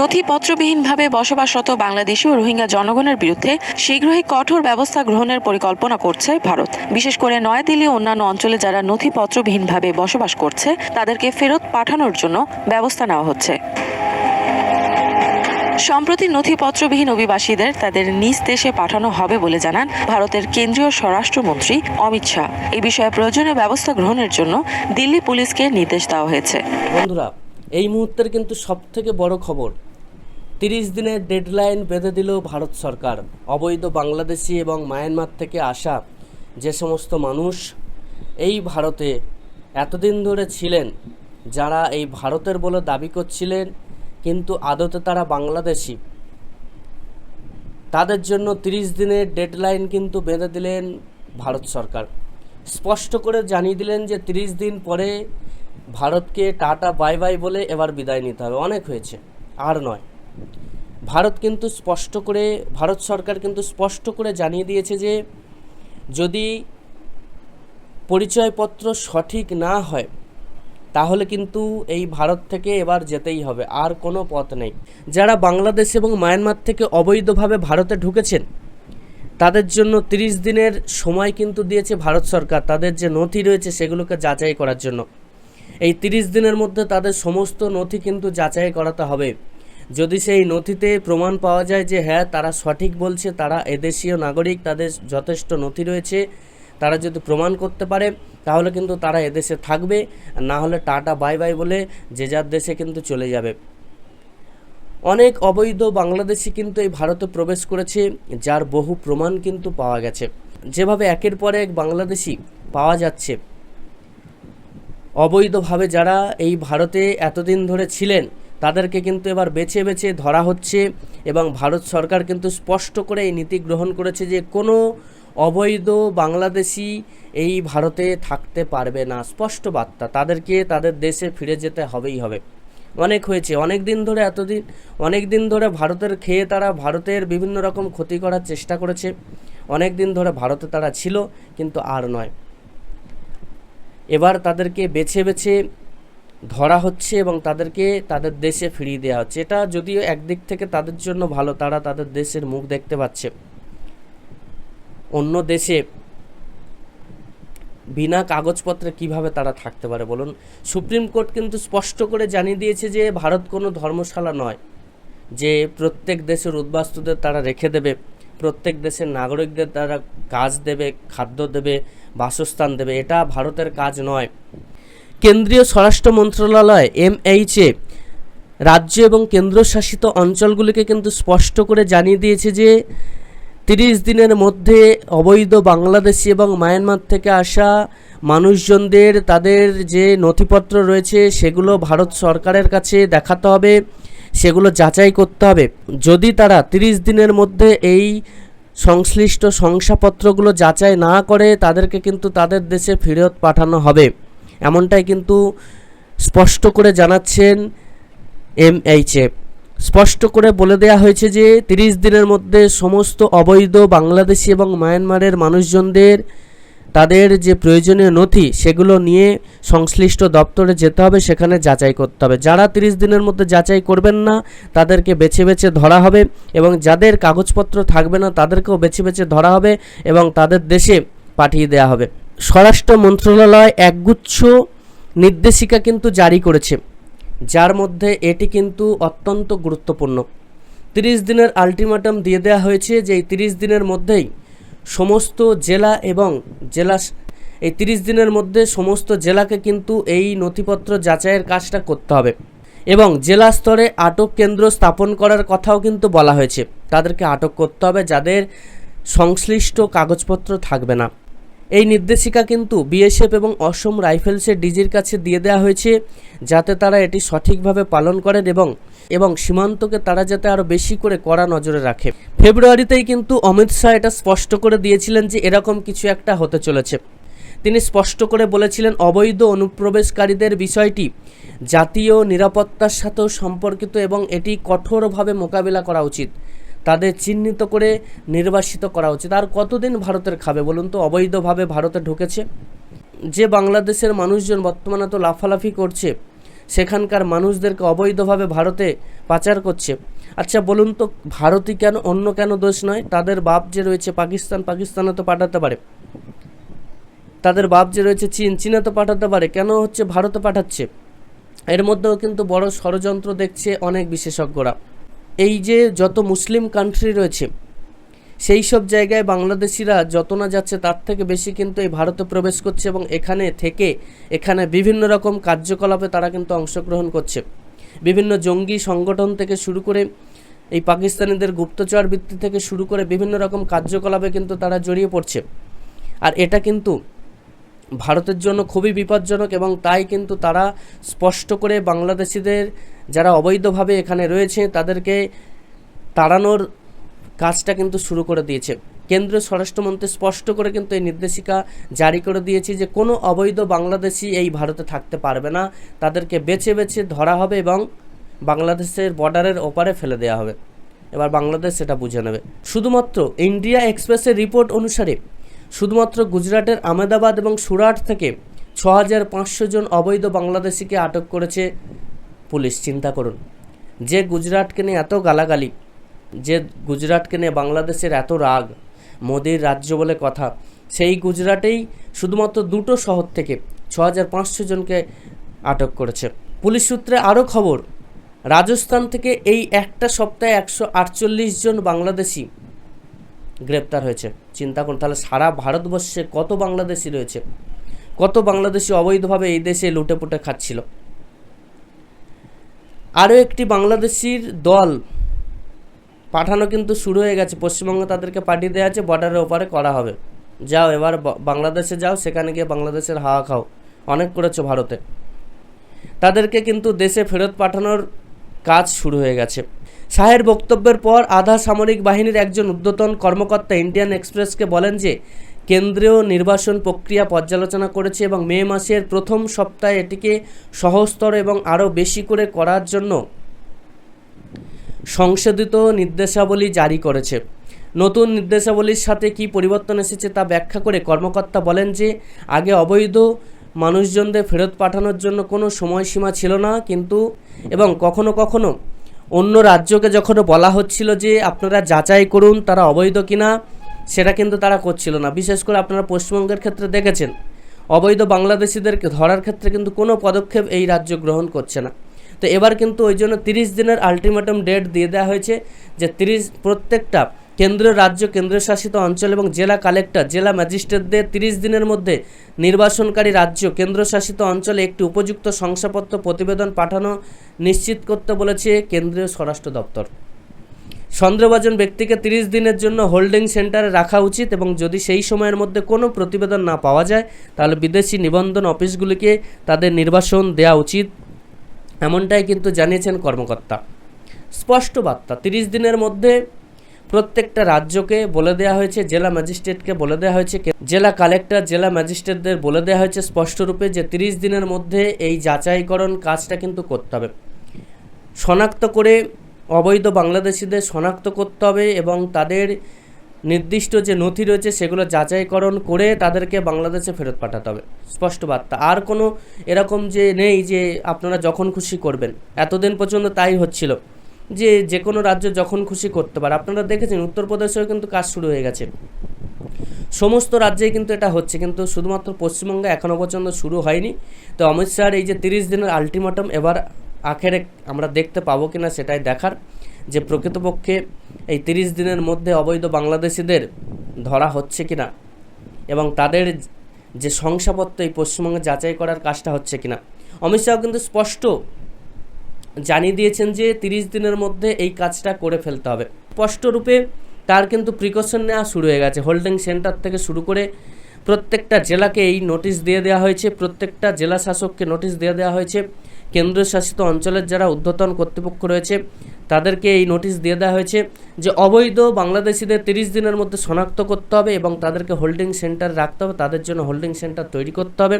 নথিপত্রবিহীনভাবে বসবাসরত বাংলাদেশি ও রোহিঙ্গা জনগণের বিরুদ্ধে শীঘ্রই কঠোর ব্যবস্থা গ্রহণের পরিকল্পনা করছে ভারত। বিশেষ করে নয়াদিল্লি অন্যান্য অঞ্চলে যারা নথিপত্রবিহীনভাবে বসবাস করছে, তাদেরকে ফেরত পাঠানোর জন্য ব্যবস্থা নেওয়া হচ্ছে। সম্প্রতি নথিপত্রবিহীন অভিবাসীদের তাদের নিজ দেশে পাঠানো হবে বলে জানান ভারতের কেন্দ্রীয় স্বরাষ্ট্রমন্ত্রী অমিত শাহ। এই বিষয়ে প্রয়োজনীয় ব্যবস্থা গ্রহণের জন্য দিল্লি পুলিশকে নির্দেশ দেওয়া হয়েছে। বন্ধুরা, এই মুহূর্তের কিন্তু সব থেকে বড় খবর তিরিশ দিনের ডেডলাইন বেঁধে দিল ভারত সরকার। অবৈধ বাংলাদেশি এবং মায়ানমার থেকে আসা যে সমস্ত মানুষ এই ভারতে এতদিন ধরে ছিলেন, যারা এই ভারতের বলে দাবি করছিলেন, কিন্তু আদতে তারা বাংলাদেশি। তাদের জন্য তিরিশ দিনের ডেডলাইন কিন্তু বেঁধে দিলেন ভারত সরকার। স্পষ্ট করে জানিয়ে দিলেন যে তিরিশ দিন পরে ভারতকে টাটা বাই বাই বলে এবার বিদায় নিতে হবে। অনেক হয়েছে, আর নয়। ভারত কিন্তু স্পষ্ট করে, ভারত সরকার কিন্তু স্পষ্ট করে জানিয়ে দিয়েছে যে, যদি পরিচয়পত্র সঠিক না হয়, তাহলে কিন্তু এই ভারত থেকে এবার যেতেই হবে, আর কোনো পথ নেই। যারা বাংলাদেশ এবং মায়ানমার থেকে অবৈধভাবে ভারতে ঢুকেছেন, তাদের জন্য তিরিশ দিনের সময় কিন্তু দিয়েছে ভারত সরকার, তাদের যে নথি রয়েছে সেগুলোকে যাচাই করার জন্য। এই তিরিশ দিনের মধ্যে তাদের সমস্ত নথি কিন্তু যাচাই করাতে হবে। যদি সেই নথিতে প্রমাণ পাওয়া যায় যে হ্যাঁ তারা সঠিক বলছে, তারা এদেশীয় নাগরিক, তাদের যথেষ্ট নথি রয়েছে, তারা যদি প্রমাণ করতে পারে, তাহলে কিন্তু তারা এদেশে থাকবে না হলে টাটা, বাই বাই বলে যে যার দেশে কিন্তু চলে যাবে। অনেক অবৈধ বাংলাদেশি কিন্তু এই ভারতে প্রবেশ করেছে, যার বহু প্রমাণ কিন্তু পাওয়া গেছে। যেভাবে একের পর এক বাংলাদেশি পাওয়া যাচ্ছে। অবৈধভাবে যারা এই ভারতে এতদিন ধরে ছিলেন তাদেরকে কিন্তু এবার বেছে বেছে ধরা হচ্ছে এবং ভারত সরকার কিন্তু স্পষ্ট করে এই নীতি গ্রহণ করেছে যে কোনো অবৈধ বাংলাদেশি এই ভারতে থাকতে পারবে না। স্পষ্ট বার্তা, তাদেরকে তাদের দেশে ফিরে যেতে হবেই হবে। অনেক হয়েছে, অনেক দিন ধরে এতদিন, অনেক দিন ধরে ভারতের খেয়ে তারা ভারতের বিভিন্ন রকম ক্ষতি করার চেষ্টা করেছে। অনেক দিন ধরে ভারতে তারা ছিল, কিন্তু আর নয়। এবার তাদেরকে বেছে বেছে ধরা হচ্ছে এবং তাদেরকে তাদের দেশে ফিরিয়ে দেওয়া হচ্ছে। এটা যদিও একদিক থেকে তাদের জন্য ভালো, তারা তাদের দেশের মুখ দেখতে পাচ্ছে। অন্য দেশে বিনা কাগজপত্রে কীভাবে তারা থাকতে পারে বলুন? সুপ্রিম কোর্ট কিন্তু স্পষ্ট করে জানিয়ে দিয়েছে যে ভারত কোনো ধর্মশালা নয়, যে প্রত্যেক দেশের উদ্বাস্তুদের তারা রেখে দেবে, প্রত্যেক দেশের নাগরিকদের তারা কাজ দেবে, খাদ্য দেবে, বাসস্থান দেবে। এটা ভারতের কাজ নয়। কেন্দ্রীয় স্বরাষ্ট্র মন্ত্রণালয় এমএইচএ রাজ্য এবং কেন্দ্রশাসিত অঞ্চলগুলিকে কিন্তু স্পষ্ট করে জানিয়ে দিয়েছে যে তিরিশ দিনের মধ্যে অবৈধ বাংলাদেশি এবং মায়ানমার থেকে আসা মানুষজনদের, তাদের যে নথিপত্র রয়েছে সেগুলো ভারত সরকারের কাছে দেখাতে হবে, সেগুলো যাচাই করতে হবে। যদি তারা তিরিশ দিনের মধ্যে এই সংশ্লিষ্ট শংসাপত্রগুলো যাচাই না করে, তাদেরকে কিন্তু তাদের দেশে ফেরত পাঠানো হবে। এমনটাই কিন্তু স্পষ্ট করে জানাচ্ছেন এমএইচএফ স্পষ্ট করে বলে দেওয়া হয়েছে যে তিরিশ দিনের মধ্যে সমস্ত অবৈধ বাংলাদেশি এবং মায়ানমারের মানুষজনদের তাদের যে প্রয়োজনীয় নথি সেগুলো নিয়ে সংশ্লিষ্ট দপ্তরে যেতে হবে, সেখানে যাচাই করতে হবে। যারা তিরিশ দিনের মধ্যে যাচাই করবেন না, তাদেরকে বেছে বেছে ধরা হবে এবং যাদের কাগজপত্র থাকবে না, তাদেরকেও বেছে বেছে ধরা হবে এবং তাদের দেশে পাঠিয়ে দেওয়া হবে। স্বরাষ্ট্র মন্ত্রণালয় একগুচ্ছ নির্দেশিকা কিন্তু জারি করেছে, যার মধ্যে এটি কিন্তু অত্যন্ত গুরুত্বপূর্ণ। তিরিশ দিনের আলটিমেটাম দিয়ে দেওয়া হয়েছে যে এই তিরিশ দিনের মধ্যেই সমস্ত জেলা এবং জেলা এই তিরিশ দিনের মধ্যে সমস্ত জেলাকে কিন্তু এই নথিপত্র যাচাইয়ের কাজটা করতে হবে এবং জেলা স্তরে আটক কেন্দ্র স্থাপন করার কথাও কিন্তু বলা হয়েছে। তাদেরকে আটক করতে হবে যাদের সংশ্লিষ্ট কাগজপত্র থাকবে না। এই নির্দেশিকা কিন্তু বিএসএফ এবং অসম রাইফেলসের ডিজির কাছে দিয়ে দেওয়া হয়েছে, যাতে তারা এটি সঠিকভাবে পালন করেন এবং এবং সীমান্তকে তারা যাতে আরও বেশি করে কড়া নজরে রাখে। ফেব্রুয়ারিতেই কিন্তু অমিত শাহ এটা স্পষ্ট করে দিয়েছিলেন যে এরকম কিছু একটা হতে চলেছে। তিনি স্পষ্ট করে বলেছিলেন, অবৈধ অনুপ্রবেশকারীদের বিষয়টি জাতীয় নিরাপত্তার সাথেও সম্পর্কিত এবং এটি কঠোরভাবে মোকাবিলা করা উচিত। তাদের চিহ্নিত করে নির্বাসিত করা উচিত আর কতদিন ভারতের খাবে বলুন তো? অবৈধভাবে ভারতে ঢুকেছে। যে বাংলাদেশের মানুষজন বর্তমানে তো লাফালাফি করছে, সেখানকার মানুষদেরকে অবৈধভাবে ভারতে পাচার করছে। আচ্ছা বলুন তো, ভারতই কেন, অন্য কেন দোষ নয়? তাদের বাপ যে রয়েছে পাকিস্তান, পাকিস্তানে তো পাঠাতে পারে। তাদের বাপ যে রয়েছে চীন, চীনে তো পাঠাতে পারে। কেন হচ্ছে ভারতে পাঠাচ্ছে? এর মধ্যেও কিন্তু বড় ষড়যন্ত্র দেখছে অনেক বিশেষজ্ঞরা। এই যে যত মুসলিম কান্ট্রি রয়েছে, সেই সব জায়গায় বাংলাদেশিরা যত না যাচ্ছে তার থেকে বেশি কিন্তু এই ভারতে প্রবেশ করছে এবং এখানে থেকে এখানে বিভিন্ন রকম কার্যকলাপে তারা কিন্তু অংশগ্রহণ করছে। বিভিন্ন জঙ্গি সংগঠন থেকে শুরু করে এই পাকিস্তানিদের গুপ্তচর বৃত্তি থেকে শুরু করে বিভিন্ন রকম কার্যকলাপে কিন্তু তারা জড়িয়ে পড়ছে। আর এটা কিন্তু ভারতের জন্য খুবই বিপজ্জনক এবং তাই কিন্তু তারা স্পষ্ট করে বাংলাদেশিদের যারা অবৈধভাবে এখানে রয়েছে, তাদেরকে তাড়ানোর কাজটা কিন্তু শুরু করে দিয়েছে। কেন্দ্রীয় স্বরাষ্ট্রমন্ত্রী স্পষ্ট করে কিন্তু এই নির্দেশিকা জারি করে দিয়েছে যে কোনো অবৈধ বাংলাদেশি এই ভারতে থাকতে পারবে না। তাদেরকে বেছে বেছে ধরা হবে এবং বাংলাদেশের বর্ডারের ওপারে ফেলে দেওয়া হবে। এবার বাংলাদেশ সেটা বুঝে নেবে। শুধুমাত্র ইন্ডিয়া এক্সপ্রেসের রিপোর্ট অনুসারে শুধুমাত্র গুজরাটের আহমেদাবাদ এবং সুরাট থেকে ছ হাজার পাঁচশো জন অবৈধ বাংলাদেশিকে আটক করেছে পুলিশ। চিন্তা করুন, যে গুজরাটকে নিয়ে এত গালাগালি, যে গুজরাটকে নিয়ে বাংলাদেশের এত রাগ, মোদির রাজ্য বলে কথা, সেই গুজরাটেই শুধুমাত্র দুটো শহর থেকে ছ হাজার পাঁচশো জনকে আটক করেছে। পুলিশ সূত্রে আরও খবর, রাজস্থান থেকে এই একটা সপ্তাহে একশো আটচল্লিশ জন বাংলাদেশি গ্রেপ্তার হয়েছে। চিন্তা করুন, তাহলে সারা ভারতবর্ষে কত বাংলাদেশি রয়েছে? কত বাংলাদেশি অবৈধভাবে এই দেশে লুটে পুটে খাচ্ছিল? আরও একটি বাংলাদেশির দল পাঠানো কিন্তু শুরু হয়ে গেছে। পশ্চিমবঙ্গে তাদেরকে পাঠিয়ে দেওয়া আছে বর্ডারের ওপারে করা হবে। যাও, এবার বাংলাদেশে যাও, সেখানে গিয়ে বাংলাদেশের হাওয়া খাও। অনেক করেছ ভারতে। তাদেরকে কিন্তু দেশে ফেরত পাঠানোর কাজ শুরু হয়ে গেছে। শাহের বক্তব্যের পর আধা সামরিক বাহিনীর একজন ঊর্ধ্বতন কর্মকর্তা ইন্ডিয়ান এক্সপ্রেসকে বলেন যে, কেন্দ্রীয় নির্বাচন প্রক্রিয়া পর্যালোচনা করেছে এবং মে মাসের প্রথম সপ্তাহে এটিকে সহস্তর এবং আরও বেশি করে করার জন্য সংশোধিত নির্দেশাবলী জারি করেছে। নতুন নির্দেশাবলীর সাথে কি পরিবর্তন এসেছে তা ব্যাখ্যা করে কর্মকর্তা বলেন যে, আগে অবৈধ মানুষজনদের ফেরত পাঠানোর জন্য কোনো সময়সীমা ছিল না, কিন্তু এবং কখনো কখনো অন্য রাজ্যকে যখন বলা হচ্ছিল যে আপনারা যাচাই করুন তারা অবৈধ কিনা, সেটা কিন্তু তারা করছিল না। বিশেষ করে আপনারা পশ্চিমবঙ্গের ক্ষেত্রে দেখেছেন, অবৈধ বাংলাদেশিদেরকে ধরার ক্ষেত্রে কিন্তু কোনো পদক্ষেপ এই রাজ্য গ্রহণ করছে না। তো এবার কিন্তু ওই জন্য তিরিশ দিনের আলটিমেটাম ডেট দিয়ে দেওয়া হয়েছে যে তিরিশ প্রত্যেকটা কেন্দ্রীয় রাজ্য, কেন্দ্রশাসিত অঞ্চল এবং জেলা কালেক্টর, জেলা ম্যাজিস্ট্রেটদের তিরিশ দিনের মধ্যে নির্বাচনকারী রাজ্য, কেন্দ্রশাসিত অঞ্চলে একটি উপযুক্ত শংসাপত্র প্রতিবেদন পাঠানো নিশ্চিত করতে বলেছে কেন্দ্রীয় স্বরাষ্ট্র দপ্তর। সন্দেহভাজন ব্যক্তিকে তিরিশ দিনের জন্য হোল্ডিং সেন্টারে রাখা উচিত এবং যদি সেই সময়ের মধ্যে কোনো প্রতিবেদন না পাওয়া যায়, তাহলে বিদেশি নিবন্ধন অফিসগুলিকে তাদের নির্বাসন দেওয়া উচিত, এমনটাই কিন্তু জানিয়েছেন কর্মকর্তা। স্পষ্ট বার্তা, তিরিশ দিনের মধ্যে প্রত্যেকটা রাজ্যকে বলে দেওয়া হয়েছে, জেলা ম্যাজিস্ট্রেটকে বলে দেওয়া হয়েছে জেলা কালেক্টর, জেলা ম্যাজিস্ট্রেটদের বলে দেওয়া হয়েছে স্পষ্টরূপে যে তিরিশ দিনের মধ্যে এই যাচাইকরণ কাজটা কিন্তু করতে হবে। শনাক্ত করে অবৈধ বাংলাদেশিদের শনাক্ত করতে হবে এবং তাদের নির্দিষ্ট যে নথি রয়েছে সেগুলো যাচাইকরণ করে তাদেরকে বাংলাদেশে ফেরত পাঠাতে হবে। স্পষ্ট বার্তা। আর কোনো এরকম যে নেই যে আপনারা যখন খুশি করবেন। এতদিন পর্যন্ত তাই হচ্ছিল। যে যে কোনো রাজ্য যখন খুশি করতে পারে। আপনারা দেখেছেন উত্তরপ্রদেশেও কিন্তু কাজ শুরু হয়ে গেছে। সমস্ত রাজ্যেই কিন্তু এটা হচ্ছে। কিন্তু শুধুমাত্র পশ্চিমবঙ্গে এখনও পর্যন্ত শুরু হয়নি। তো অমিত শাহর এই যে তিরিশ দিনের আলটিমেটাম এবার আখেরে আমরা দেখতে পাবো কিনা সেটাই দেখার। যে প্রকৃতপক্ষে এই তিরিশ দিনের মধ্যে অবৈধ বাংলাদেশিদের ধরা হচ্ছে কিনা এবং তাদের যে শংসাপত্র এই পশ্চিমবঙ্গে যাচাই করার কাজটা হচ্ছে কিনা। অমিত শাহ কিন্তু স্পষ্ট জানিয়ে দিয়েছেন যে তিরিশ দিনের মধ্যে এই কাজটা করে ফেলতে হবে। স্পষ্টরূপে তার কিন্তু প্রিকশন নেওয়া শুরু হয়ে গেছে। হোল্ডিং সেন্টার থেকে শুরু করে প্রত্যেকটা জেলাকে এই নোটিশ দিয়ে দেওয়া হয়েছে। প্রত্যেকটা জেলা শাসককে নোটিশ দিয়ে দেওয়া হয়েছে। কেন্দ্রশাসিত অঞ্চলের যারা ঊর্ধ্বতন কর্তৃপক্ষ রয়েছে, তাদেরকে এই নোটিশ দিয়ে দেওয়া হয়েছে যে অবৈধ বাংলাদেশিদের তিরিশ দিনের মধ্যে শনাক্ত করতে হবে এবং তাদেরকে হোল্ডিং সেন্টার রাখতে হবে। তাদের জন্য হোল্ডিং সেন্টার তৈরি করতে হবে।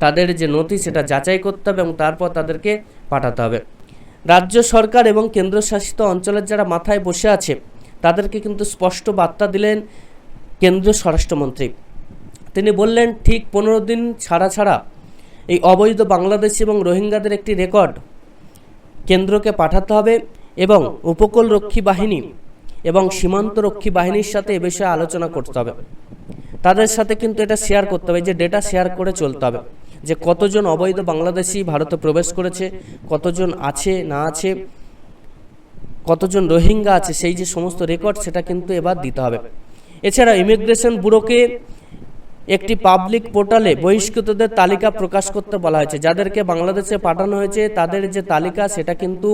তাদের যে নথি সেটা যাচাই করতে হবে এবং তারপর তাদেরকে পাঠাতে হবে। রাজ্য সরকার এবং কেন্দ্রশাসিত অঞ্চলের যারা মাথায় বসে আছে, তাদেরকে কিন্তু স্পষ্ট বার্তা দিলেন কেন্দ্রীয় স্বরাষ্ট্রমন্ত্রী। তিনি বললেন, ঠিক পনেরো দিন ছাড়া ছাড়া এই অবৈধ বাংলাদেশি এবং রোহিঙ্গাদের একটি রেকর্ড কেন্দ্রকে পাঠাতে হবে এবং উপকূলরক্ষী বাহিনী এবং সীমান্তরক্ষী বাহিনীর সাথে এ বিষয়ে আলোচনা করতে হবে। তাদের সাথে কিন্তু এটা শেয়ার করতে হবে, যে ডেটা শেয়ার করে চলতে হবে। যে কতজন অবৈধ বাংলাদেশি ভারতে প্রবেশ করেছে, কতজন আছে, না আছে, কতজন রোহিঙ্গা আছে, সেই যে সমস্ত রেকর্ড সেটা কিন্তু এবার দিতে হবে। এছাড়া ইমিগ্রেশন ব্যুরোকে একটি পাবলিক পোর্টালে বহিষ্কৃতদের তালিকা প্রকাশ করতে বলা হয়েছে। যাদেরকে বাংলাদেশে পাঠানো হয়েছে, তাদের যে তালিকা সেটা কিন্তু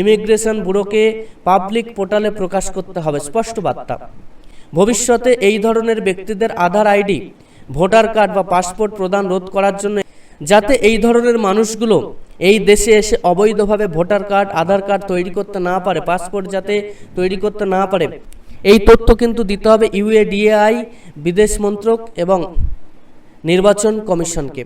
ইমিগ্রেশন ব্যুরোকে পাবলিক পোর্টালে প্রকাশ করতে হবে। স্পষ্ট বার্তা। ভবিষ্যতে এই ধরনের ব্যক্তিদের আধার আইডি ভোটার কার্ড বা পাসপোর্ট প্রদান রোধ করার জন্য, যাতে এই ধরনের মানুষগুলো এই দেশে এসে অবৈধভাবে ভোটার কার্ড, আধার কার্ড তৈরি করতে না পারে, পাসপোর্ট যাতে তৈরি করতে না পারে। এই তথ্য কিন্তু দিতে হবে ইউএডিএআই বিদেশ মন্ত্রক এবং নির্বাচন কমিশনকে।